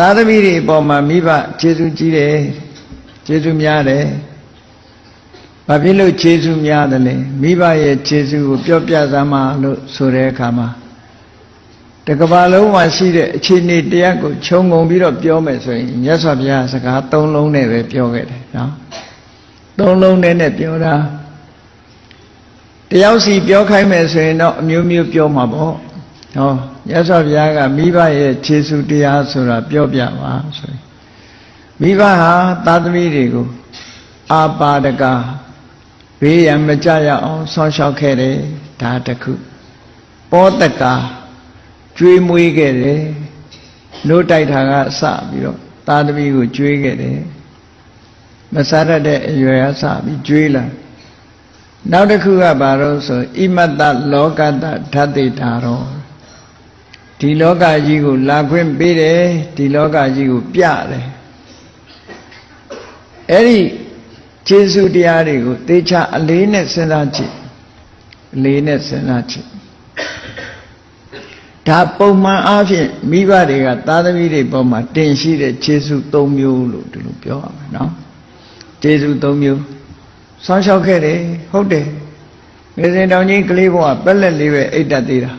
သားသမီးတွေအပေါ်မှာမိဘကျေးဇူးကြီးတယ်ကျေးဇူးများတယ်ဘာဖြစ်လို့ကျေးဇူးများတယ်လဲမိဘရဲ့ကျေးဇူးကိုပြောပြသမှာလို့ဆိုတဲ့အခါမှာတကဘာလုံးမှာရှိတဲ့အခြေအနေတရားကိုခြုံငုံပြီးတော့ပြောမယ်ဆိုရင်မြတ်စွာဘုရားစကားသုံးလုံးနဲ့ပဲပြောခဲ့တယ်နော်သုံးလုံးနဲ့နဲ့ပြောတာတယောက်စီပြောခိုင်းမယ်ဆိုရင်တော့အမျိုးမျိုးပြောမှာပေါ့ဟော မြတ်စွာဘုရားကမိဘရဲ့ခြေဆုတရားဆိုတာပြောပြပါဆိုရင်မိဘဟာသာသမီတွေကိုအာပါဒကဘေးရန်မကြရအောင်ဆောင်းလျှောက်ခဲ့တယ်ဒါတစ်ခုပောတကကျွေးမွေးခဲ့တယ်နှုတ်တိုက်တာကစပြီးတော့သာသမီကိုကျွေးခဲ့တယ်မစားရတဲ့အရွယ်ကစပြီးကျွေးလာနောက်တစ်ခုကဘာလို့ဆိုဣမတ္တလောကတ္တဓာတိတာရော ဒီလောကကြီးကိုလာခွင့်ပေးတယ်ဒီလောကကြီးကိုပြတယ်အဲ့ဒီကျေးဇူးတရားတွေကိုသေချာအလေးနဲ့စဉ်းစားကြည့်အလေးနဲ့စဉ်းစားကြည့်ဒါပုံမှန်အားဖြင့်မိဘတွေကသားသမီးတွေပေါ်မှာတင်ရှိတဲ့ကျေးဇူး၃မျိုးလို့ဒီလိုပြောရမယ်နော်ကျေးဇူး၃မျိုးဆောင်းလျှောက်ခဲ့တယ်ဟုတ်တယ်ငယ်စဉ်တောင်ကြီးကလေးဘဝပက်လက်လေးပဲအိတ်တက်သေးတာ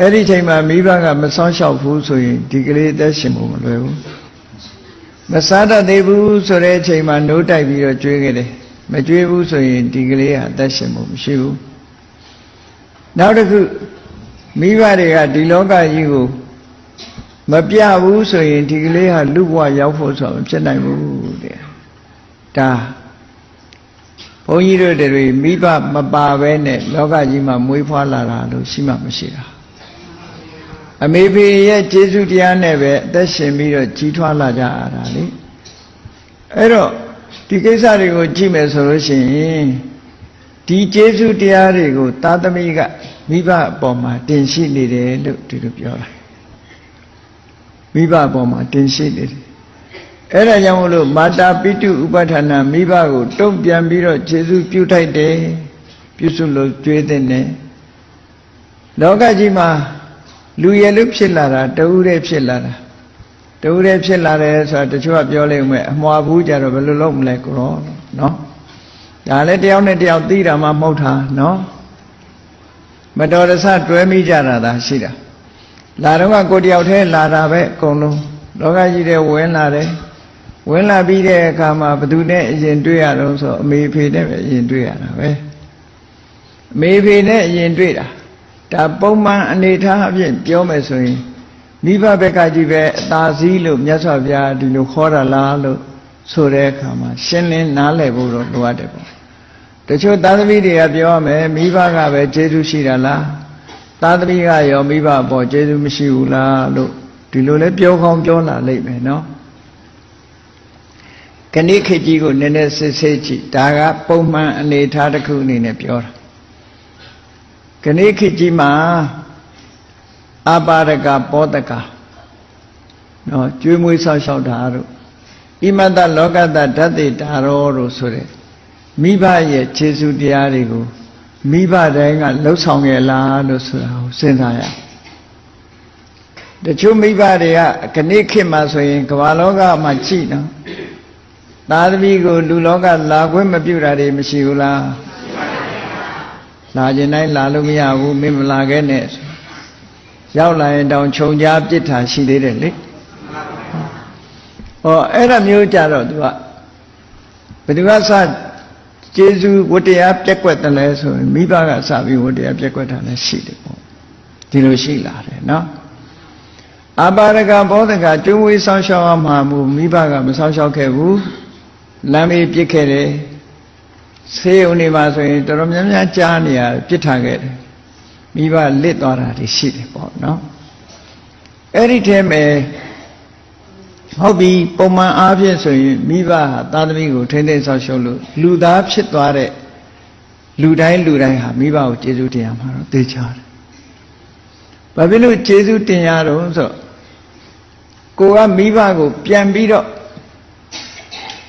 အဲ့ဒီချိန်မှာမိဘကမဆောင်းလျှောက်ဘူးဆိုရင်ဒီကလေးအသက်ရှင်ဖို့မလွယ်ဘူးမစားတတ်သေးဘူးဆိုတဲ့အချိန်မှာနှိုးတိုက်ပြီးတော့ကြွေးခဲ့တယ်မကြွေးဘူးဆိုရင်ဒီကလေးဟာအသက်ရှင်ဖို့မရှိဘူးနောက်တစ်ခုမိဘတွေကဒီလောကကြီးကိုမပြဘူးဆိုရင်ဒီကလေးဟာလူဘဝရောက်ဖို့ဆိုတာမဖြစ်နိုင်ဘူးတဲ့ဒါဘုန်းကြီးတို့တွေမိဘမပါဘဲနဲ့လောကကြီးမှာမွေးဖွားလာတာလို့ရှိမှမရှိတာ အမေဖေရဲ့ကျေးဇူးတရားနဲ့ပဲအသက်ရှင်ပြီးတော့ကြီးထွားလာကြရတာလေအဲ့တော့ဒီကိစ္စတွေကိုကြည့်မယ်ဆိုလို့ရှိရင်ဒီကျေးဇူးတရားတွေကိုသာသမီကမိဘအပေါ်မှာတင်ရှိနေတယ်လို့ဒီလိုပြောတာမိဘအပေါ်မှာတင်ရှိနေတယ်အဲ့ဒါကြောင့်မလို့မာတာပိတုဥပဋ္ဌာဏမိဘကိုတုံ့ပြန်ပြီးတော့ခြေစုပြုထိုက်တယ်ပြုစုလို့ကြွေးတဲ့နဲ့လောကကြီးမှာ လူရည်လို့ဖြစ်လာတာတဦးတည်းဖြစ်လာတာတဦးတည်းဖြစ်လာတယ်ဆိုတာတချို့ကပြောလိမ့်မယ်အမွာဘူးကြတော့ဘယ်လိုလုပ်မလဲကိုရောနော်ဒါလည်းတယောက်နဲ့တယောက်သိတာမှမဟုတ်တာနော်မတော်တဆတွဲမိကြတာသာရှိတာလာတော့ကကိုတယောက်တည်းလာတာပဲအကုန်လုံးလောကကြီးတဲ့ဝင်လာတယ်ဝင်လာပြီးတဲ့အခါမှာဘသူနဲ့အရင်တွေ့ရတော့ဆိုအမေဖေနဲ့ပဲအရင်တွေ့ရတာပဲအမေဖေနဲ့အရင်တွေ့တာ ဒါပုံမှန်အနေထားအဖြစ်ပြောမယ်ဆိုရင်မိဘဘက်ကကြီးပဲအသာစီးလို့မြတ်စွာဘုရားဒီလိုခေါ်တာလားလို့ဆိုတဲ့အခါမှာရှင်းလင်းနားလည်ဖို့တော့လိုအပ်တယ်ပေါ့တချို့သာသမီတွေကပြောရမယ်မိဘကပဲကျေးဇူးရှိတာလားသာသမီကရောမိဘအပေါ်ကျေးဇူးမရှိဘူးလားလို့ဒီလိုလဲပြောကောင်းပြောလာလိမ့်မယ်နော်ခဏိခေတ်ကြီးကိုနည်းနည်းစစ်စစ်ကြည့်ဒါကပုံမှန်အနေထားတစ်ခုအနေနဲ့ပြောတာ ခဏိခေတ်ကြီးမှာအပါရကပောတကနော်ကျွေးမွေးဆောက်ရှောက်တာတို့ဣမတ္တလောကတ္တဓာတိတာရောတို့ဆိုတဲ့မိဘရဲ့ခြေစုတရားတွေကိုမိဘတိုင်းကလှုပ်ဆောင်ရလားလို့ဆိုတာကိုစဉ်းစားရအောင်တချို့မိဘတွေကခဏိခေတ်မှာဆိုရင်ကမ္ဘာလောကမှာကြည့်နော်သာသမီကိုလူလောကလာခွင့်မပြုတာတွေမရှိဘူးလား လာခြင်းတိုင်းလာလို့မရဘူးမင်းမလာခဲ့နဲ့ရောက်လာရင်တောင်ခြုံကြားပြစ်တာရှိသေးတယ်လေဟောအဲ့ဒါမျိုးကြတော့သူကဘယ်သူကစကျေးဇူးဝတ္တရားပြက်ကွက်တယ်လဲဆိုရင်မိဘကစပြီးဝတ္တရားပြက်ကွက်တာလည်းရှိတယ်ပေါ့ဒီလိုရှိလာတယ်နော်အပါရကဘောဓကကျွဝေးဆောင်ရှောက်မှာမူမိဘကမဆောင်ရှောက်ခဲ့ဘူးလမ်းမေးပြစ်ခဲ့တယ် ဆေးုံနေမှာဆိုရင်တော်တော်များများကြားနေရပြစ်ထားခဲ့တယ်မိဘလစ်သွားတာတွေရှိတယ်ပေါ့နော်အဲ့ဒီထဲမှာဟုတ်ပြီပုံမှန်အားဖြင့်ဆိုရင်မိဘဟာသာသမီကိုထိမ့်သိမ့်ဆောက်ရှုပ်လို့လူသားဖြစ်သွားတဲ့လူတိုင်းလူတိုင်းဟာမိဘကိုကျေးဇူးတင်ရမှာတော့သိချတယ်။ဘာဖြစ်လို့ကျေးဇူးတင်ရတော့ဆိုကိုကမိဘကိုပြန်ပြီးတော့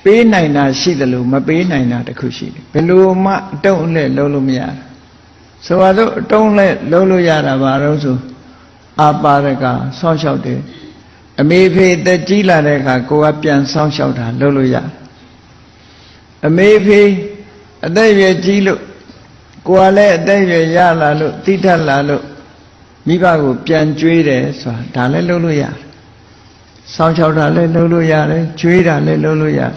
ပေးနိုင်တာရှိတယ်လို့မပေးနိုင်တာတခုရှိတယ်။ဘယ်လိုမှအတုံးအလဲလုံးလို့မရဘူး။ဆိုတော့အတုံးလဲလုံးလို့ရတာဘာလို့ဆိုအာပါရကဆောင်းလျှောက်တယ်အမေဖေတက်ကြီးလာတဲ့အခါကိုကပြန်ဆောင်းလျှောက်တာလုပ်လို့ရတယ်အမေဖေအသက်အရွယ်ကြီးလို့ကိုကလည်းအသက်အရွယ်ရလာလို့တိထက်လာလို့မိဘကိုပြန်ကြွေးတယ်ဆိုတာဒါလည်းလုပ်လို့ရတယ် ဆောင်းလျှောက်တာလည်းလုပ်လို့ရတယ်ကြွေးတာလည်းလုပ်လို့ရတယ်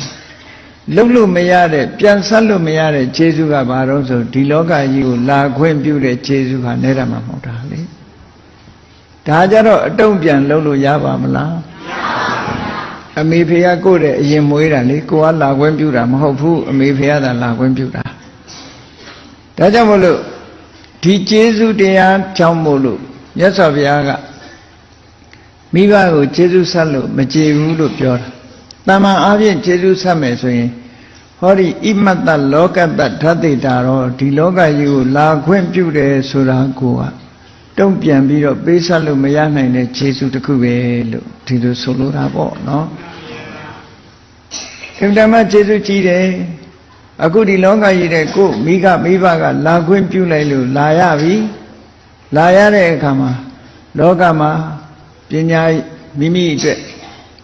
လုပ်လို့မရတဲ့ပြန်ဆက်လို့မရတဲ့ခြေဆုကဘာတော့ဆိုဒီလောကကြီးကိုလာခွင့်ပြုတဲ့ခြေဆုဟာနဲ့ရမှာမဟုတ်တာလေဒါကြတော့အတုံးပြန်လုပ်လို့ရပါမလားအမေဖေကကိုယ့်တဲ့အရင်မွေးတာလေကိုကလာခွင့်ပြုတာမဟုတ်ဘူးအမေဖေကသာလာခွင့်ပြုတာဒါကြောင့်မို့လို့ဒီကျေးဇူးတရားကြောင့်မို့လို့မြတ်စွာဘုရားက မိဘကိုကျေးဇူးဆက်လို့မကျေဘူးလို့ပြောတာတမန်အားဖြင့်ကျေးဇူးဆက်မယ်ဆိုရင်ဟောဒီဣမတ္တလောကတ္တဓာတိတာတော့ဒီလောကကြီးကိုလာခွင့်ပြုတယ်ဆိုတာကိုကတုံ့ပြန်ပြီးတော့ပေးဆက်လို့မရနိုင်တဲ့ကျေးဇူးတစ်ခုပဲလို့ဒီလိုဆိုလိုတာပေါ့နော်အင်တမကျေးဇူးကြီးတယ်အခုဒီလောကကြီးတဲ့ကိုမိကမိဘကလာခွင့်ပြုလိုက်လို့လာရပြီလာရတဲ့အခါမှာလောကမှာ ပညာမိမိအတွက်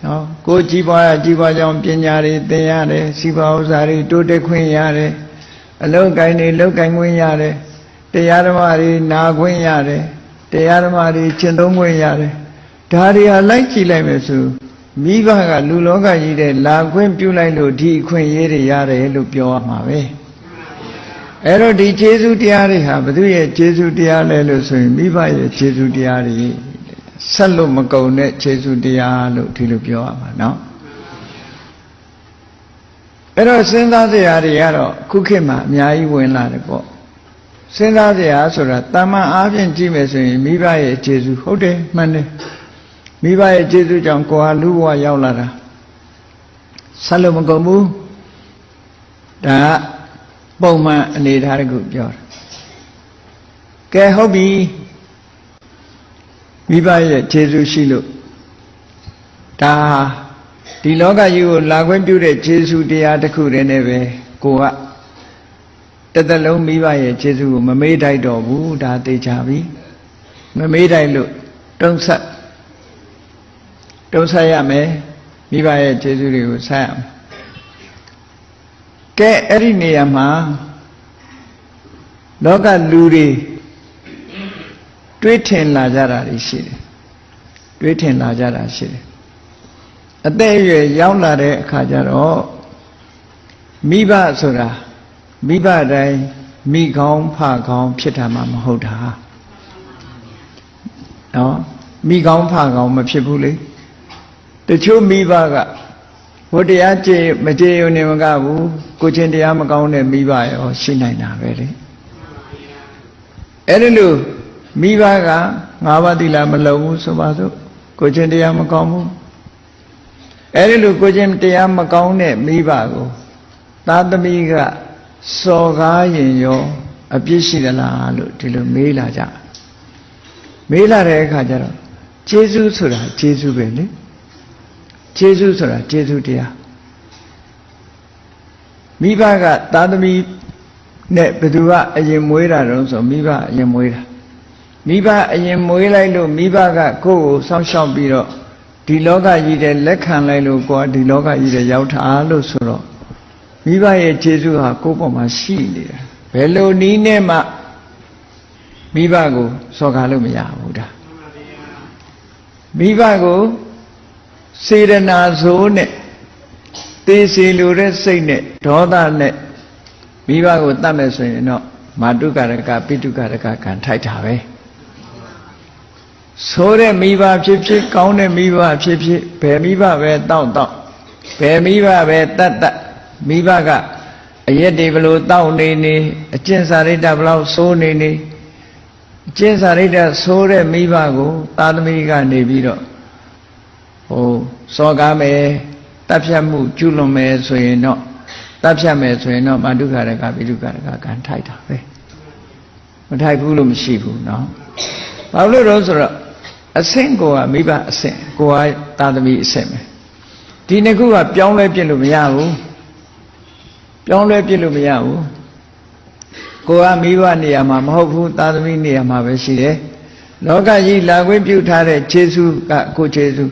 နော်ကိုကြီးပွားရကြီးပွားကြောင်းပညာတွေသင်ရတယ်စီးပွားဥစ္စာတွေတိုးတက်ခွင့်ရတယ်အလုံးကိုင်းတွေလုံးကိုင်းခွင့်ရတယ်တရားဓမ္မတွေနာခွင့်ရတယ်တရားဓမ္မတွေကျင့်သုံးခွင့်ရတယ်ဒါတွေဟာလိုက်ကြည့်လိုက်မယ်ဆိုမိဘကလူလောကကြီးတဲ့လာခွင့်ပြုလိုက်လို့ဒီအခွင့်အရေးတွေရတယ်လို့ပြောရမှာပဲအဲ့တော့ဒီကျေးဇူးတရားတွေဟာဘုသူရဲ့ကျေးဇူးတရားလဲလို့ဆိုရင်မိဘရဲ့ကျေးဇူးတရားတွေ ဆက်လို့မကုန်တဲ့ခြေဆုတရားလို့ဒီလိုပြောရမှာเนาะအဲ့တော့စဉ်းစားစရာတွေကတော့ခုခေတ်မှာအများကြီးဝင်လာတယ်ပေါ့စဉ်းစားစရာဆိုတာတာမန်အားဖြင့်ကြည့်မယ်ဆိုရင်မိဘရဲ့ခြေဆုဟုတ်တယ်မှန်တယ်မိဘရဲ့ခြေဆုကြောင့်ကိုယ်ဟာလူဘဝရောက်လာတာဆက်လို့မကုန်ဘူးဒါကပုံမှန်အနေထားတခုပြောတာကဲဟုတ်ပြီ မိဘရဲ့ခြေဆုရှိလို့ဒါဒီလောကကြီးကိုလာခွင့်ပြုတဲ့ခြေဆုတရားတစ်ခုတည်းနဲ့ပဲကိုကတသက်လုံးမိဘရဲ့ခြေဆုကိုမမေ့တိုက်တော့ဘူးဒါသိချပြီမမေ့တိုက်လို့တုံးဆက်တုံးဆက်ရမယ်မိဘရဲ့ခြေဆုတွေကိုဆက်ရမယ်ကဲအဲ့ဒီနေရာမှာလောကလူတွေ တွေးထင်လာကြတာရှိတယ်တွေးထင်လာကြတာရှိတယ်အသက်အရွယ်ရောက်လာတဲ့အခါကျတော့မိဘဆိုတာမိဘတိုင်းမိကောင်းဖကောင်းဖြစ်တာမှမဟုတ်တာနော်မိကောင်းဖကောင်းမဖြစ်ဘူးလေတချို့မိဘကဘုတရားကြည်မကြည်ုံနေမကဘူးကိုချင်းတရားမကောင်းတဲ့မိဘရောရှိနိုင်တာပဲလေအဲ့ဒီလို မိဘကငါးပါးသီလမလုံဘူးဆိုပါစို့ကိုချင်းတရားမကောင်းဘူးအဲ့ဒီလိုကိုချင်းတရားမကောင်းတဲ့မိဘကိုသာသမီကစော်ကားရင်ရောအပြစ်ရှိသလားလို့ဒီလိုမေးလာကြမေးလာတဲ့အခါကျတော့ကျေးဇူးဆိုတာကျေးဇူးပဲလေကျေးဇူးဆိုတာကျေးဇူးတရားမိဘကသာသမီနဲ့ဘယ်သူကအရင်မွေးတာတုံးဆိုမိဘအရင်မွေးတာ မိဘအရင်မွေးလိုက်လို့မိဘကကိုယ့်ကိုစောင့်ရှောက်ပြီးတော့ဒီလောကကြီးတဲ့လက်ခံလိုက်လို့ကိုယ်ဒီလောကကြီးတဲ့ရောက်တာလို့ဆိုတော့မိဘရဲ့ခြေဆုဟာကိုယ့်ပေါ်မှာရှိနေတာဘယ်လိုနည်းနဲ့မှမိဘကိုစော်ကားလို့မရဘူးဒါမိဘကိုစေရနာဆိုးနဲ့သေစီလိုတဲ့စိတ်နဲ့ဒေါသနဲ့မိဘကိုတတ်မယ်ဆိုရင်တော့မာတုကာရကပိတုကာရကကံထိုက်တာပဲ ဆိုးတဲ့မိဘဖြစ်ဖြစ်ကောင်းတဲ့မိဘဖြစ်ဖြစ်ဘယ်မိဘပဲတောက်တောက်ဘယ်မိဘပဲတတ်တတ်မိဘကအရက်တွေဘလို့တောက်နေနေအကျင့်စာရိတ္တဘလို့ဆိုးနေနေအကျင့်စာရိတ္တဆိုးတဲ့မိဘကိုသာသမီကနေပြီးတော့ဟိုစော်ကားမယ်တပ်ဖြတ်မှုကျွလွန်မယ်ဆိုရင်တော့တပ်ဖြတ်မယ်ဆိုရင်တော့မာတုခရကပိတုခရကကံထိုက်တာပဲမထိုက်ဘူးလို့မရှိဘူးเนาะဘာလို့လဲဆိုတော့ အဆင့်ကိုကမိဘအဆင့်ကိုကသာသမီအဆင့်ပဲဒီနှစ်ခုကပြောင်းလဲပြစ်လို့မရဘူးပြောင်းလဲပြစ်လို့မရဘူးကိုကမိဘနေရာမှာမဟုတ်ဘူးသာသမီနေရာမှာပဲရှိတယ်လောကကြီးလာခွင့်ပြုထားတဲ့ခြေဆုကကိုခြေဆု